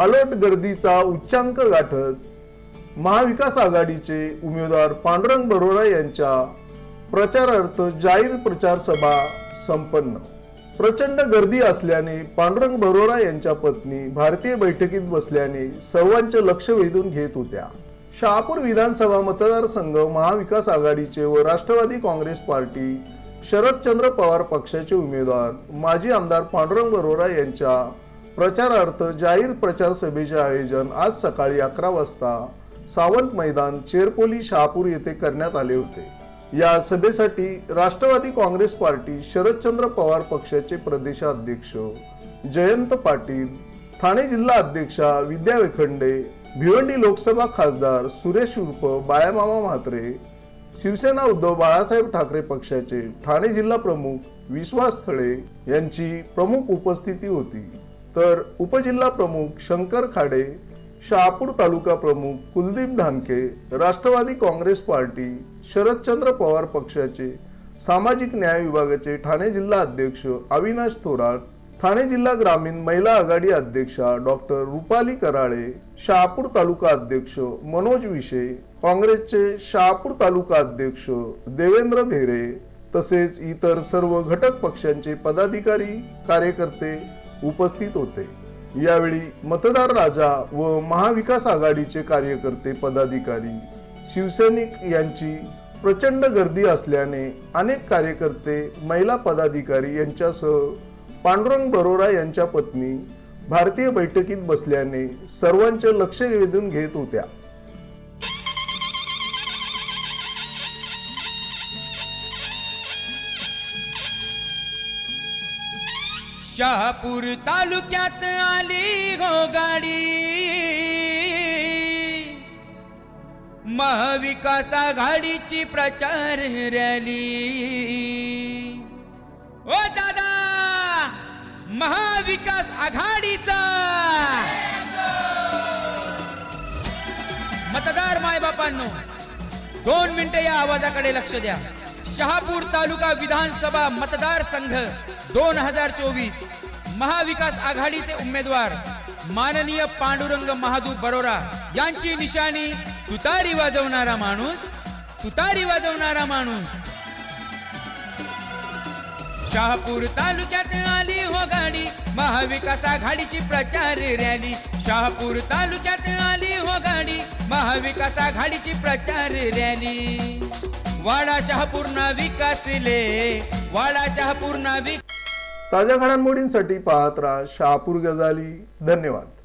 Alert गर्दीचा उच्चांक गाठत महाविकास आघाडीचे उमेदवार पांडुरंग बरोरा यांच्या प्रचारार्थ जाहीर प्रचार सभा संपन्न. प्रचंड गर्दी असल्याने पांडुरंग बरोरा यांच्या पत्नी भारतीय बैठकीत बसल्याने सर्वांचे लक्ष वेधून घेत होत्या. शहापूर विधानसभा मतदारसंघ महाविकास आघाडीचे व राष्ट्रवादी काँग्रेस पार्टी शरदचंद्र पवार पक्षाचे उमेदवार माजी आमदार पांडुरंग बरोरा यांच्या प्रचारार्थ जाहीर प्रचार सभेचे आयोजन आज सकाळी अकरा वाजता सावंत मैदान चेरपोली शहापूर येथे करण्यात आले होते. या सभेसाठी राष्ट्रवादी काँग्रेस पार्टी शरदचंद्र पवार पक्षाचे प्रदेशाध्यक्ष जयंत पाटील ठाणे जिल्हा अध्यक्षा विद्या वेखंडे भिवंडी लोकसभा खासदार सुरेश उर्फ बायामामा म्हात्रे शिवसेना उद्धव बाळासाहेब ठाकरे पक्षाचे ठाणे जिल्हा प्रमुख विश्वास थळे यांची प्रमुख उपस्थिती होती. तर उपजिल्हा प्रमुख शंकर खाडे शहापूर तालुका प्रमुख कुलदीप धानके राष्ट्रवादी काँग्रेस पार्टी शरदचंद्र पवार पक्षाचे सामाजिक न्याय विभागाचे ठाणे जिल्हा अध्यक्ष अविनाश थोरात ठाणे जिल्हा ग्रामीण महिला आघाडी अध्यक्षा डॉक्टर रुपाली कराळे शहापूर तालुका अध्यक्ष मनोज विशे काँग्रेसचे शहापूर तालुका अध्यक्ष देवेंद्र भेरे तसेच इतर सर्व घटक पक्षांचे पदाधिकारी कार्यकर्ते उपस्थित होते. यावेळी मतदार राजा व महाविकास आघाडीचे कार्यकर्ते पदाधिकारी शिवसैनिक यांची प्रचंड गर्दी असल्याने अनेक कार्यकर्ते महिला पदाधिकारी यांच्यासह पांडुरंग बरोरा यांच्या पत्नी भारतीय बैठकीत बसल्याने सर्वांचे लक्ष वेधून घेत होत्या. शहापूर तालुक्यात आली हो गाडी. महाविकास आघाडीची प्रचार रॅली. ओ दादा महाविकास आघाडीचा. मतदार मायबापांनो दोन मिनिटं या आवाजाकडे लक्ष द्या. शहापूर तालुका विधानसभा मतदार संघ दोन हजार चोवीस महाविकास आघाडीचे उमेदवार माननीय पांडुरंग महादू बरोरा यांची निशाणी तुतारी वाजवणारा माणूस तुतारी वाजवणारा माणूस. शहापूर तालुक्यात आली हो गाडी महाविकास आघाडीची प्रचार रॅली. शहापूर तालुक्यात आली हो गाडी महाविकास आघाडीची प्रचार रॅली. वाडा शहापूरना विकासले वाडा शहापूरना विक ताज्या घडामोडींसाठी पाहत राहा शहापूर गजाली. धन्यवाद.